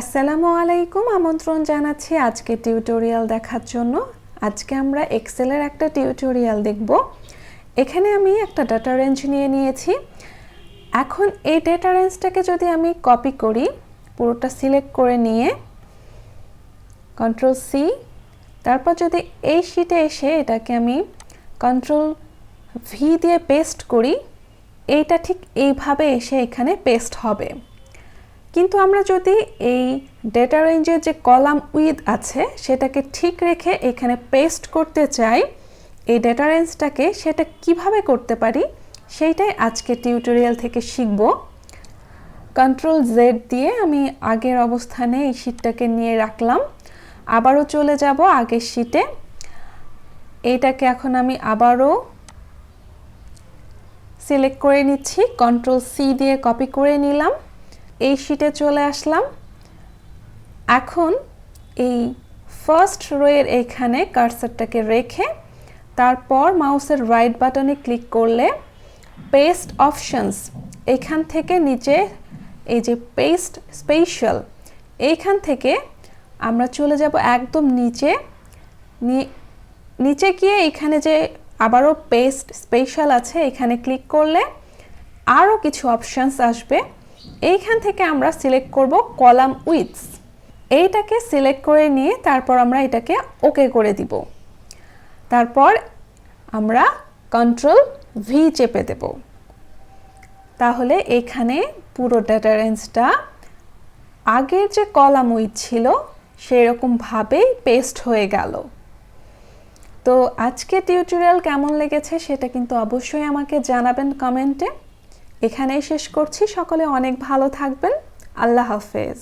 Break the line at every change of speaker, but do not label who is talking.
আসসালামু আলাইকুম, আমন্ত্রণ জানাচ্ছি আজকে টিউটোরিয়াল দেখার জন্য। আজকে আমরা এক্সেলের একটা টিউটোরিয়াল দেখব। এখানে আমি একটা ডাটা রেঞ্জ নিয়ে নিয়েছি। এখন এই ডেটা রেঞ্জটাকে যদি আমি কপি করি, পুরোটা সিলেক্ট করে নিয়ে কন্ট্রোল সি, তারপর যদি এই শিটে এসে এটাকে আমি কন্ট্রোল ভি দিয়ে পেস্ট করি, এইটা ঠিক এইভাবে এসে এখানে পেস্ট হবে। কিন্তু আমরা যদি এই ডেটা রেঞ্জের যে কলাম উইথ আছে, সেটাকে ঠিক রেখে এখানে পেস্ট করতে চাই, এই ডেটা রেঞ্জটাকে সেটা কীভাবে করতে পারি, সেইটাই আজকে টিউটোরিয়াল থেকে শিখব। কন্ট্রোল জেড দিয়ে আমি আগের অবস্থানে এই শিটটাকে নিয়ে রাখলাম। আবারও চলে যাব আগের শিটে এইটাকে এখন আমি আবারও সিলেক্ট করে নিচ্ছি কন্ট্রোল সি দিয়ে কপি করে নিলাম। এই শিটে চলে আসলাম। এখন এই ফার্স্ট রোয়ের এখানে কার্সারটাকে রেখে তারপর মাউসের রাইট বাটনে ক্লিক করলে পেস্ট অপশনস এখান থেকে নিচে এই যে পেস্ট স্পেশাল এইখান থেকে আমরা চলে যাব একদম নিচে। নিচে গিয়ে এখানে যে আবারও পেস্ট স্পেশাল আছে, এখানে ক্লিক করলে আরও কিছু অপশানস আসবে। এইখান থেকে আমরা সিলেক্ট করব কলাম উইথস এইটাকে সিলেক্ট করে নিয়ে তারপর আমরা এটাকে ওকে করে দিব। তারপর আমরা কন্ট্রোল ভি চেপে দেব। তাহলে এখানে পুরো ডেটা রেঞ্জটা আগের যে কলাম উইথ ছিল, সেরকমভাবেই পেস্ট হয়ে গেল। তো আজকে টিউটোরিয়াল কেমন লেগেছে সেটা কিন্তু অবশ্যই আমাকে জানাবেন কমেন্টে এখানেই শেষ করছি। সকলে অনেক ভালো থাকবেন। আল্লাহ হাফেজ।